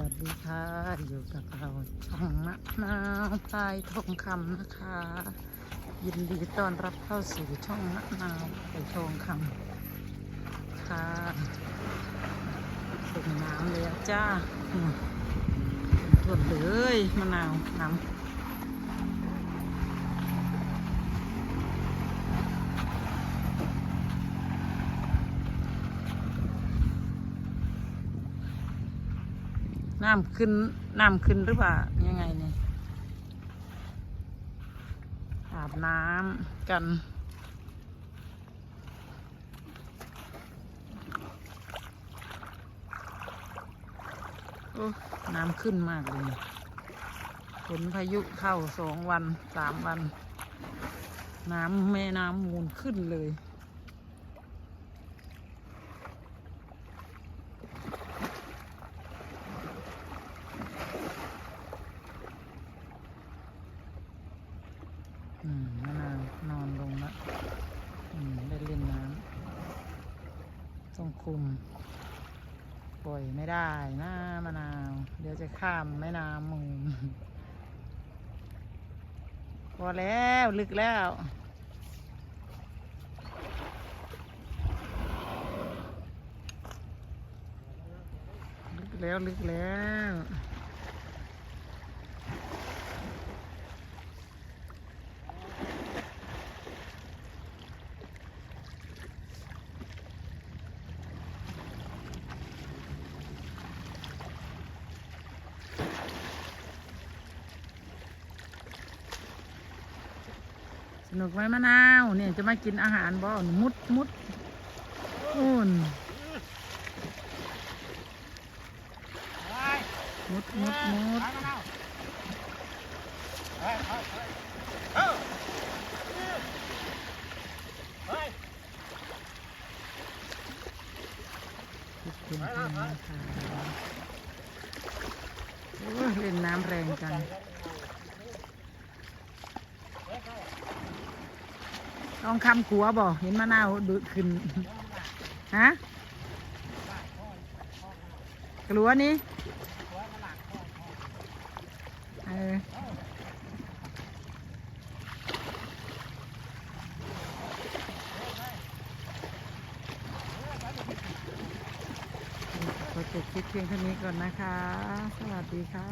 วัสดีค่ะ อยู่กับเราช่องมะนาวพายทองคำนะคะ ยินดีต้อนรับเข้าสู่ช่องมะนาวพายทองคำค่ะเป็นน้ำเลยจ้าอืมท่วจเลยมะนาวน้ำ น้ำขึ้นน้ำขึ้นหรือเปล่ายังไงเนี่ยอาบน้ำกัน โอ้น้ำขึ้นมากเลยฝนพายุเข้าสองวันสามวัน น้ำแม่น้ำมูลขึ้นเลย อืมมะนาวนอนลงละอืมได้เล่นน้ำต้องคุมปล่อยไม่ได้นะมะนาว เดี๋ยวจะข้ามแม่น้ำมูลพอแล้วลึกแล้วลึกแล้วลึกแล้ว นุกไหมมะนาวเนี่ยจะมากินอาหารบ่มุดมุดอุ่นมุดมุดมุดคุณค่ะเล่นน้ำแรงจัง ลองคำขัวบ่เห็นมะนาวดูดขึ้นฮะกลัวนี่เออขอจบคลิปเพียงเท่านี้ก่อนนะคะ สวัสดีค่ะ